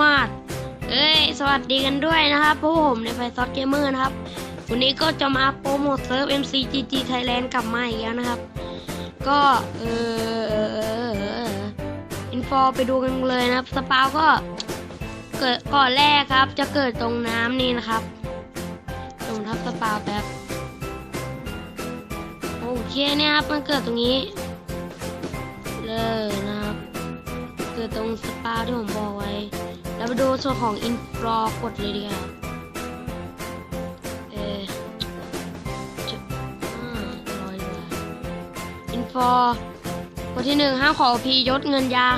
มาดเอ้ย สวัสดีกันด้วยนะครับพวกผมในไฟซอสเกมเมอร์นะครับ วันนี้ก็จะมาโปรโมทเซิร์ฟ MCGG Thailand กลับมาอีกแล้วนะครับ ก็เอออินฟอไปดูกันเลยนะครับ สปาวก็เกิดก่อนแรกครับ จะเกิดตรงน้ำนี่นะครับตรงทับสปาวแป๊บโอเคเนี่ยครับ มันเกิดตรงนี้ เลยนะครับ เกิดตรงสปาวที่ผมบอกไว้ แล้วไปดูส่วนของอินฟลอกดเลยดีกว่าเออจะอ่ารอดีกว่าอินฟอกดที่หนึ่งห้ามขอพียศเงินยา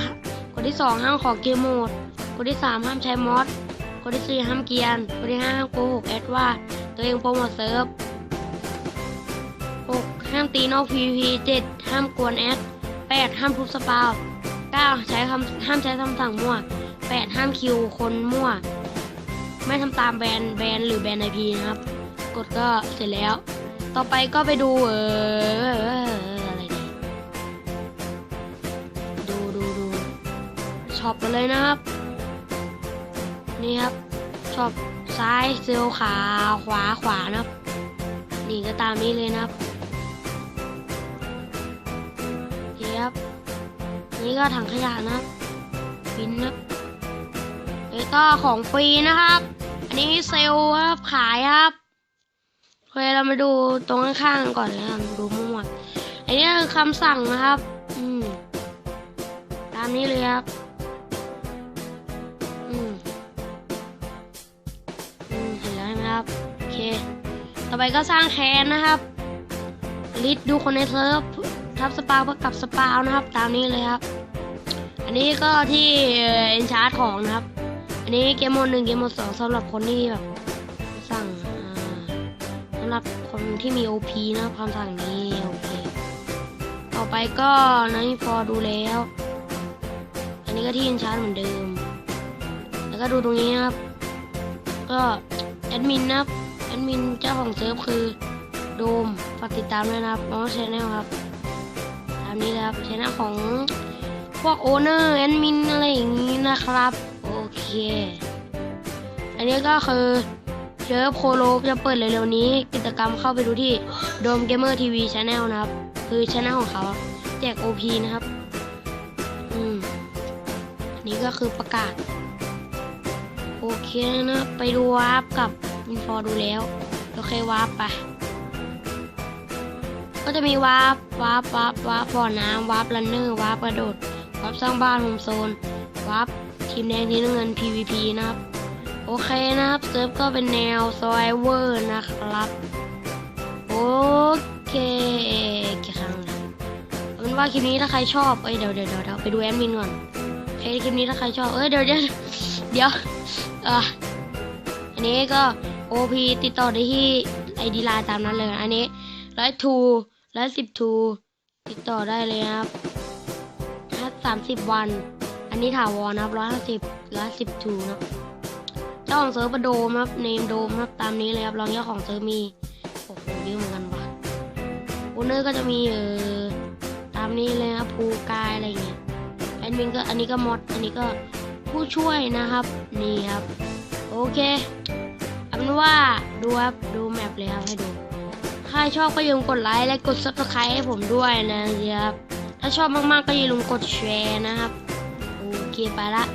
กดที่สองห้ามขอเกมโหมดกดที่สามห้ามใช้มอสกดที่สี่ห้ามเกียร์กดที่ห้าห้ามโกหกแอดว่า ตัวเองโปรโมทเซิร์ฟหกห้ามตีนอก PVP เจ็ดห้ามกวนแอดแปดห้ามทุบสปาวเก้าใช้คำห้ามใช้คำสั่งมั่ว แปดห้ามคิวคนมั่ว ไม่ทำตามแบรนด์แบรนด์หรือแบรนด์ไอพีนะครับ กดก็เสร็จแล้ว ต่อไปก็ไปดูเอออะไรดีดูดูดูช็อปกันเลยนะครับ นี่ครับช็อปซ้ายเซลขาขวาขวานะครับ นี่ก็ตามนี้เลยนะครับโอเคครับนี่ก็ถังขยะนะครับบินนะครับ แล้วก็ของฟรีนะครับ อันนี้เซลล์ครับขายครับเคเรามาดูตรงข้างๆก่อนเลยครับ ดูมั่วอันนี้คือคำสั่งนะครับ อืม ตามนี้เลยครับ อืม อืมเห็นแล้วใช่ไหมครับ โอเค ต่อไปก็สร้างแคนนะครับ ลิสต์ดูคนในเซิร์ฟทับสปาวกับสปาวนะครับ ตามนี้เลยครับ อันนี้ก็ที่เอ็นชาร์ตของนะครับ อันนี้เกมโหมดหนึ่งเกมโหมดสองสำหรับคนที่แบบสั่งสำหรับคนที่มี OP นะความสั่งนี้โอเคต่อไปก็นันฟอร์ดูแล้ว อันนี้ก็ที่เอ็นชาร์เหมือนเดิม แล้วก็ดูตรงนี้ครับ ก็แอดมินนะครับแอดมินเจ้าของเซิร์ฟคือโดมฝากติดตามด้วยนะครับน้องชแนลครับตามนี้นะครับชแนลของพวกโอเนอร์แอดมินอะไรอย่างนี้นะครับ เค อันนี้ก็คือเชิฟโคโลจะเปิดเร็วๆนี้ กิจกรรมเข้าไปดูที่โดมเกมเมอร์ทีวีชาแนลนะครับ คือชแนลของเขาแจก OP นะครับ อืมอันนี้ก็คือประกาศ โอเคนะ ไปดูวาร์ปกับอินฟอดูแล้ว โอเควาร์ปไปก็จะมีวาร์ปวาร์ปวาร์ปวาร์ปบ่อน้ำวาร์ปรันเนอร์วาร์ปกระโดดวาร์ปสร้างบ้านโฮมโซนวาร์ป ทีมแดงทีมน้ำเงิน PVP นะครับ โอเคนะครับเซิร์ฟก็เป็นแนว s u r v i v o r นะครับ โอเคกี่ครั้งนะเอาเป็นว่าคลิปนี้ถ้าใครชอบเอ้ยเดี๋ยวเดี๋ยวเดี๋ยวไปดูแอดมินก่อนโอเคคลิปนี้ถ้าใครชอบเอ้ยเดี๋ยวเดี๋ยวเดี๋ยวอ่ออันนี้ก็ OP ติดต่อได้ที่ ID ไลน์ตามนั้นเลย อันนี้ร้อยทูร้อยสิบทูติดต่อได้เลยครับถ้าสามสิบวัน อันนี้ถาวรนะครับร้อยห้าสิบร้อยสิบทูนะเจ้าของเซิร์ฟป็นโดมครับเนมโดมครับตามนี้เลยครับรองเจ้าของเซิร์ฟมีโอ้โหเยอะเหมือนกันว่ะโอเนอร์ก็จะมีเออตามนี้เลยครับภูกายอะไรเงี้ยแอดมินก็อันนี้ก็มอดอันนี้ก็ผู้ช่วยนะครับนี่ครับ โอเคเอาเป็นว่าดูครับดูแมปเลยครับให้ดูถ้าชอบก็อย่าลืมกดไลค์และกด subscribe ให้ผมด้วยนะครับถ้าชอบมากๆก็อย่าลืมกดแชร์นะครับ que para